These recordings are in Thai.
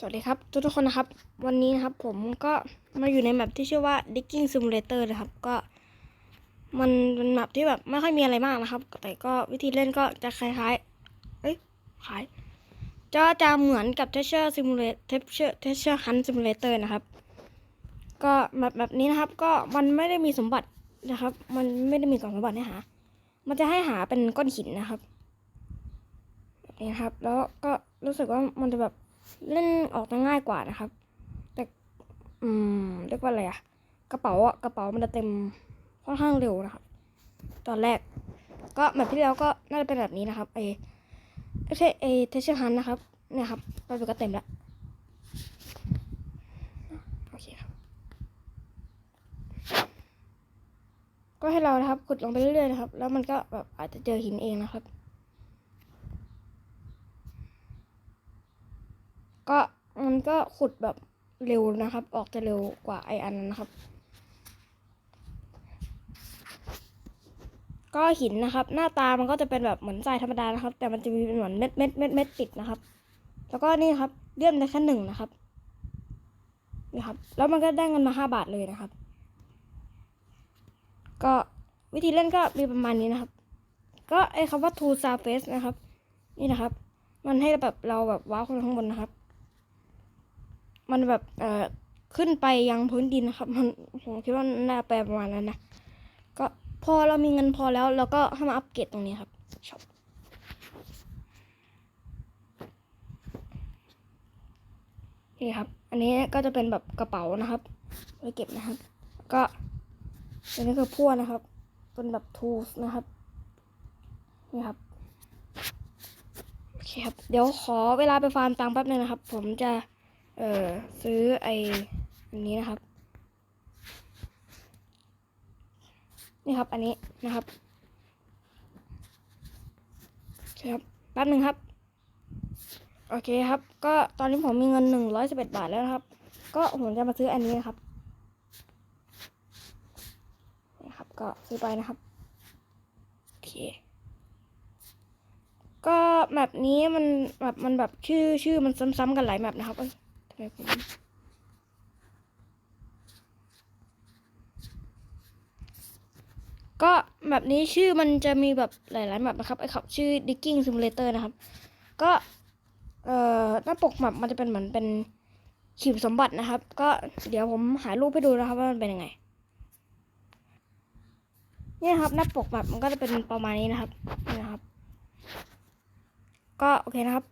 สวัสดีครับ ทุกทุกคนนะครับ วันนี้นะครับ ผมก็มาอยู่ในแมปที่ชื่อว่า Digging Simulator นะครับ ก็ มันเป็นแมปที่แบบไม่ค่อยมีอะไรมากนะครับ แต่ก็วิธีเล่นก็จะคล้ายๆเอ้ยคล้ายจะจะเหมือนกับ Treasure Simulator Treasure Treasure Hunt Simulator นะครับ ก็แบบแบบนี้นะครับ ก็มันไม่ได้มีสมบัตินะครับ มันไม่ได้มีกล่องสมบัติให้หา มันจะให้หาเป็นก้อนหินนะครับนี้นะครับ แล้วก็รู้สึกว่ามันจะแบบ เล่นออกจะง่ายกว่านะครับ แต่อืมเรียกว่าอะไรอะกระเป๋าอะกระเป๋ามันจะเต็มค่อนข้างเร็วนะครับ ตอนแรก ก็แบบที่แล้วก็น่าจะเป็นแบบนี้นะครับไอไม่ใช่ไอเทชเชอร์ฮันนะครับเนี่ยครับตอนนี้ก็เต็มแล้วโอเคครับ ก็ให้เรานะครับขุดลงไปเรื่อยๆนะครับ แล้วมันก็แบบอาจจะเจอหินเองนะครับ ก็มันก็ขุดแบบเร็วนะครับ ออกจะเร็วกว่าไออันนั้นนะครับ ก็หินนะครับ หน้าตามันก็จะเป็นแบบเหมือนทรายธรรมดานะครับ แต่มันจะมีเป็นเหมือนเม็ดเม็ดเม็ดเม็ดติดนะครับ แล้วก็นี่ครับเลื่อนได้แค่หนึ่งนะครับนี่ครับ แล้วมันก็ได้เงินมาห้าบาทเลยนะครับ ก็วิธีเล่นก็มีประมาณนี้นะครับ ก็ไอคำว่า to surface นะครับ นี่นะครับ มันให้แบบเราแบบว้าวขึ้นข้างบนนะครับ มันแบบเอ่อขึ้นไปยังพื้นดินนะครับ มันผมคิดว่าน่าแปลประมาณนั้นนะก็พอเรามีเงินพอแล้วเราก็ให้มาอัปเกรดตรงนี้ครับช็อปนี่ครับ อันนี้ก็จะเป็นแบบกระเป๋านะครับไว้เก็บนะครับ ก็อันนี้คือพั่วนะครับ เป็นแบบ tools นะครับ นี่ครับ โอเคครับ เดี๋ยวขอเวลาไปฟาร์มตังค์แป๊บนึงนะครับ ผมจะ เอ่อซื้อไออันนี้นะครับ นี่ครับอันนี้นะครับโอเครับแป๊บหนึ่งครับ โอเคครับ ก็ตอนนี้ผมมีเงินหนึ่งร้อยสิบเอ็ดบาทแล้วนะครับ ก็ผมจะมาซื้ออันนี้นะครับนี่ครับก็ซื้อไปนะครับโอเคก็แมปนี้มันแบบมันแบบชื่อชื่อมันซ้ำๆกันหลายแมปนะครับ เอ้ยทำไมผมก็แบบนี้ชื่อมันจะมีแบบหลายๆแมปนะครับไอ้ครับชื่อ digging simulator นะครับ ก็เอ่อหน้าปกแมปมันจะเป็นเหมือนเป็นขีดสมบัตินะครับ ก็เดี๋ยวผมหารูปให้ดูนะครับว่ามันเป็นยังไงนี่นะครับหน้าปกแมปมันก็จะเป็นประมาณนี้นะครับนี่นะครับ ก็โอเคนะครับ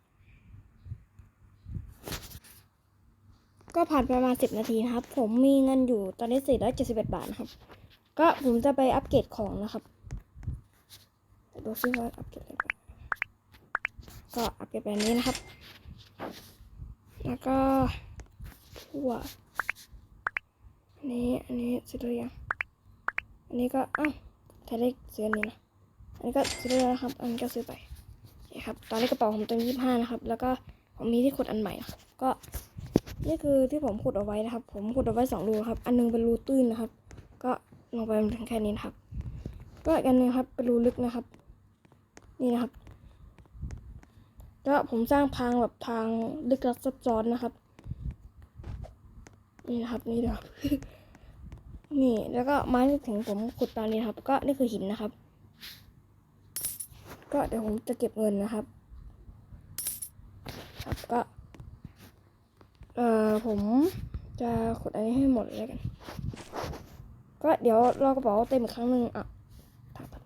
ก็ผ่านไปประมาณสิบนาทีนะครับ ผมมีเงินอยู่ตอนนี้สี่ร้อยเจ็ดสิบเอ็ดบาทนะครับ ก็ผมจะไปอัปเกรดของนะครับ ดูซิว่าอัปเกรดอะไรก็อัปเกรดแบบนี้นะครับ แล้วก็ทั่วอันนี้ อันนี้ซื้อหรือยังอันนี้ก็อ้าวถ้าได้ซื้ออันนี้นะ อันนี้ก็ซื้อแล้วนะครับ อันนี้ก็ซื้อไปโอเคครับ ตอนนี้กระเป๋าผมเต็มยี่ห้านะครับ แล้วก็ผมมีที่ขุดอันใหม่นะครับก็ นี่คือที่ผมขุดเอาไว้นะครับ ผมขุดเอาไว้สองรูครับ อันหนึงเป็นรูตื้นนะครับ ก็ลงไปถึงแค่นี้นะครับ ก็อีกอันหนึงครับเป็นรูลึกนะครับ นี่นะครับ ก็ผมสร้างทางแบบทางลึกลับซับซ้อนนะครับ นี่นะครับนี่นะครับนี่แล้วก็ไม้ที่ถึงผมขุดตอนนี้นครับ ก็นี่คือหินนะครับ ก็เดี๋ยวผมจะเก็บเงินนะครับ ครับก็ เอ่อผมจะขุดอันนี้ให้หมดเลยกัน ก็เดี๋ยวรอกระเป๋าเต็มอีกครั้งหนึ่งอะทางตัน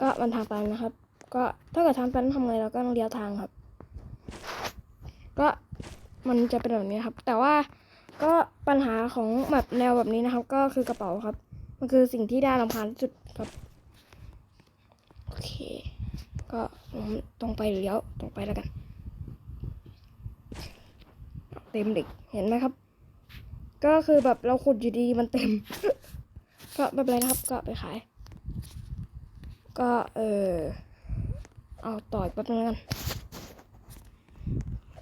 ก็มันทางตันนะครับ ก็ถ้าเกิดทางตันทำไงเราก็ต้องเลี้ยวทางครับ ก็มันจะเป็นแบบนี้ครับ แต่ว่าก็ปัญหาของแบบแนวแบบนี้นะครับ ก็คือกระเป๋าครับ มันคือสิ่งที่ได้รำคาญที่สุดครับโอเค ก็ผมตรงไปหรือเลี้ยวตรงไปแล้วกัน เต็มเด็กเห็นไหมครับ ก็คือแบบเราขุดอยู่ดีมันเต็ม ก็ไม่เป็นไรนะครับก็ไปขาย ก็เออเอาต่อยแป๊บนึงกัน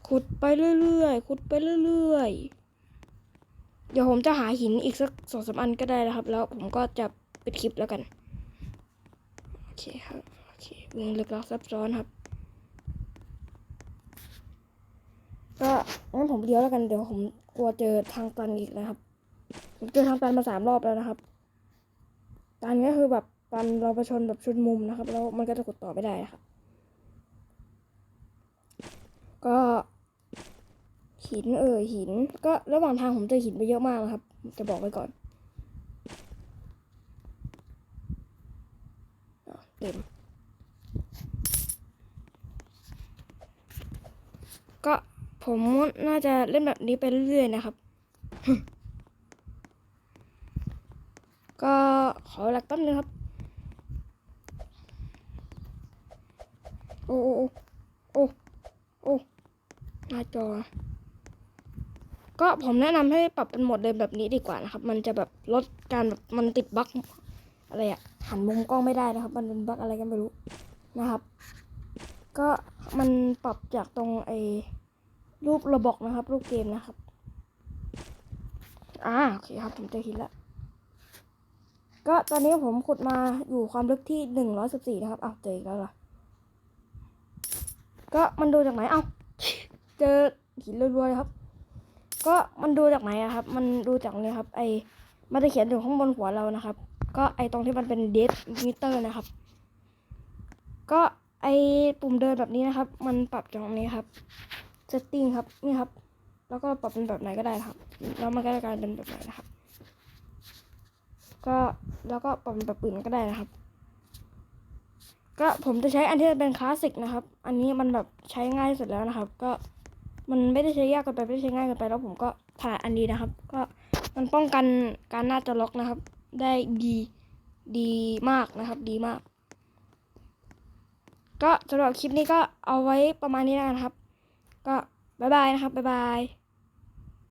ขุดไปเรื่อยๆขุดไปเรื่อยๆ เดี๋ยวผมจะหาหินอีกสักสองสามอันก็ได้นะครับ แล้วผมก็จะปิดคลิปแล้วกัน โอเคครับ โอเควิ่งลึกลับซับซ้อนครับ ก็งั้นผมเดียวแล้วกันเดี๋ยวผมกลัวเจอทางตันอีกนะครับผมเจอทางตันมาสามรอบแล้วนะครับตันก็คือแบบตันเราไปชนแบบชนมุมนะครับ แล้วมันก็จะกดต่อไม่ได้นะครับ ก็หินเออหิน ก็ระหว่างทางผมเจอหินไปเยอะมากนะครับ จะบอกไว้ก่อนอเต็มก็ ผมน่าจะเล่นแบบนี้ไปเรื่อยๆนะครับ ก็ขอหลักแป๊บนึงครับ โอ้โอ้โอ้โอ้หน้าจอ ก็ผมแนะนำให้ปรับเป็นโหมดเดิมแบบนี้ดีกว่านะครับ มันจะแบบลดการแบบมันติดบั๊กอะไรอะหันมุมกล้องไม่ได้นะครับ มันเป็นบั๊กอะไรกันไม่รู้นะครับ ก็มันปรับจากตรงไอ รูประบอกนะครับ รูปเกมนะครับ อ่าโอเคครับผมเจอหินแล้วก็ตอนนี้ผมขุดมาอยู่ความลึกที่หนึ่งร้อยสิบสี่นะครับอ้าวเจออีกแล้วเหรอก็มันดูจากไหนเอ้าเจอหินรัวๆเลยครับ ก็มันดูจากไหนอะครับ มันดูจากเนี่ยครับ ไอมันจะเขียนอยู่ข้างบนหัวเรานะครับ ก็ไอตรงที่มันเป็นเดสมิเตอร์นะครับ ก็ไอปุ่มเดินแบบนี้นะครับ มันปรับจากตรงนี้ครับ setting ครับนี่ครับ แล้วก็ปรับเป็นแบบไหนก็ได้ครับ แล้วมันก็จะกลายเป็นแบบไหนนะครับ ก็แล้วก็ปรับเป็นแบบอื่นก็ได้นะครับ ก็ผมจะใช้อันที่เป็นคลาสสิกนะครับ อันนี้มันแบบใช้ง่ายที่สุดแล้วนะครับ ก็มันไม่ได้ใช้ยากเกินไปไม่ได้ใช้ง่ายเกินไปแล้วผมก็ถนัดอันนี้นะครับ ก็มันป้องกันการหน้าจอล็อกนะครับ ได้ดีดีมากนะครับ ดีมาก ก็สำหรับคลิปนี้ก็เอาไว้ประมาณนี้แล้วกันครับ ก็บายบายนะครับบายบาย